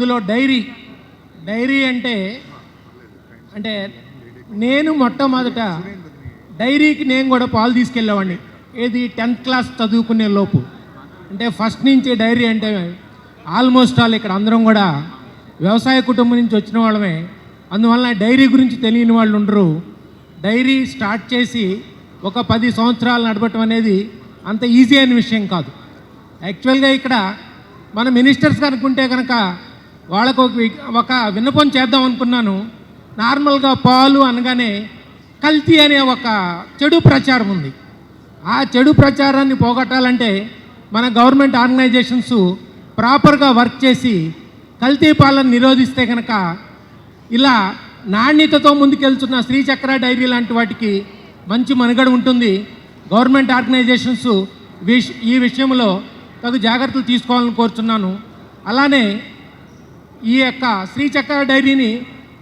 అందులో dairy. Dairy అంటే అంటే నేను మొట్టమొదట డైరీకి నేను కూడా పాలు తీసుకెళ్ళేవాడిని. ఏది టెన్త్ క్లాస్ చదువుకునే లోపు. అంటే ఫస్ట్ నుంచి డైరీ అంటే ఆల్మోస్ట్ ఆల్ ఇక్కడ అందరం కూడా వ్యవసాయ కుటుంబం నుంచి వచ్చిన వాళ్ళమే. అందువల్ల డైరీ గురించి తెలియని వాళ్ళు ఉండరు. డైరీ స్టార్ట్ చేసి ఒక పది సంవత్సరాలు నడపటం అనేది అంత ఈజీ అయిన విషయం కాదు. యాక్చువల్గా ఇక్కడ మన మినిస్టర్స్ కనుక్కుంటే కనుక వాళ్ళకు ఒక ఒక విన్నపం చేద్దాం అనుకున్నాను. నార్మల్గా పాలు అనగానే కల్తీ అనే ఒక చెడు ప్రచారం ఉంది. ఆ చెడు ప్రచారాన్ని పోగొట్టాలంటే మన గవర్నమెంట్ ఆర్గనైజేషన్స్ ప్రాపర్గా వర్క్ చేసి కల్తీ పాలను నిరోధిస్తే కనుక ఇలా నాణ్యతతో ముందుకెళ్తున్న శ్రీచక్ర డైరీ లాంటి వాటికి మంచి మనుగడ ఉంటుంది. గవర్నమెంట్ ఆర్గనైజేషన్స్ విష్ ఈ విషయంలో తగు జాగ్రత్తలు తీసుకోవాలని కోరుతున్నాను అలానే ఈ యొక్క శ్రీచక్ర డైరీని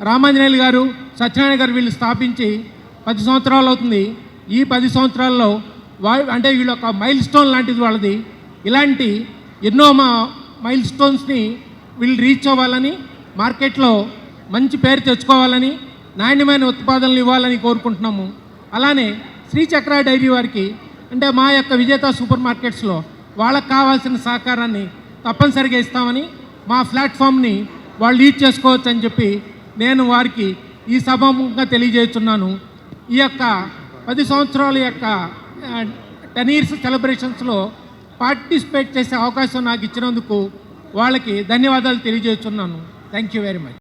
రామాంజనేయులు గారు సత్యనారాయణ గారు వీళ్ళు స్థాపించి పది సంవత్సరాలు అవుతుంది. ఈ పది సంవత్సరాల్లో వా అంటే వీళ్ళ ఒక మైల్ స్టోన్ లాంటిది వాళ్ళది. ఇలాంటి ఎన్నో మా మైల్ స్టోన్స్ని వీళ్ళు రీచ్ అవ్వాలని మార్కెట్లో మంచి పేరు తెచ్చుకోవాలని నాణ్యమైన ఉత్పాదనలు ఇవ్వాలని కోరుకుంటున్నాము. అలానే శ్రీచక్ర డైరీ వారికి అంటే మా యొక్క విజేత సూపర్ మార్కెట్స్లో వాళ్ళకి కావాల్సిన సహకారాన్ని తప్పనిసరిగా ఇస్తామని మా ప్లాట్ఫామ్ని వాళ్ళు లీడ్ చేసుకోవచ్చు అని చెప్పి నేను వారికి ఈ సభాముఖంగా తెలియజేస్తున్నాను. ఈ యొక్క పది సంవత్సరాల యొక్క టెన్ ఇయర్స్ సెలబ్రేషన్స్లో పార్టిసిపేట్ చేసే అవకాశం నాకు ఇచ్చినందుకు వాళ్ళకి ధన్యవాదాలు తెలియజేస్తున్నాను. Thank you very much.